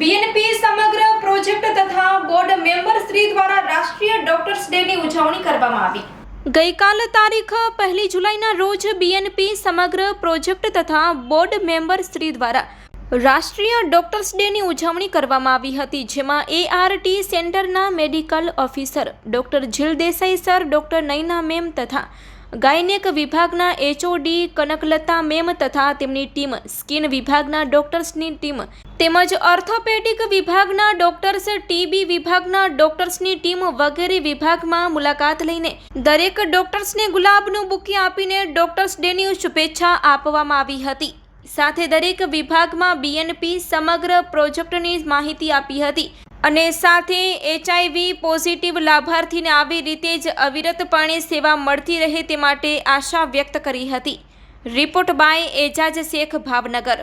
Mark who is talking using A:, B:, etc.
A: BNP સમગ્ર project તથા board member Shri દ્વારા રાષ્ટ્રીય ડોક્ટર્સ ડેની ઉજવણી કરવામાં આવી.
B: ગઈકાલ તારીખ પહેલી જુલાઈના રોજ બીએનપી સમગ્ર પ્રોજેક્ટ તથા બોર્ડ મેમ્બર શ્રી દ્વારા રાષ્ટ્રીય ડોક્ટર્સ ડેની ઉજવણી કરવામાં આવી હતી, જેમાં એઆરટી સેન્ટરના medical officer doctor Jeel Desai sir, doctor Naina ma'am તથા ગાયનેક વિભાગના એચઓડી કનકલતા મેમ તથા તેમની ટીમ સ્કિન વિભાગના ડોક્ટર્સની ટીમ તેમજ ઓર્થોપેડિક વિભાગના ડોક્ટર્સ, ટીબી વિભાગના ડોક્ટર્સની ટીમ વગેરે વિભાગમાં મુલાકાત લઈને દરેક ડોક્ટર્સને ગુલાબનું બુકે આપીને ડોક્ટર્સ ડેની શુભેચ્છા આપવામાં આવી હતી. સાથે દરેક વિભાગમાં બીએનપી સમગ્ર પ્રોજેક્ટની માહિતી આપી હતી. અને સાથે એચઆઈવી પોઝિટિવ લાભાર્થીને આવી રીતે જ અવિરતપણે સેવા મળતી રહે તે માટે આશા વ્યક્ત કરી હતી. Report by Ejaz Shaikh, Bhavnagar.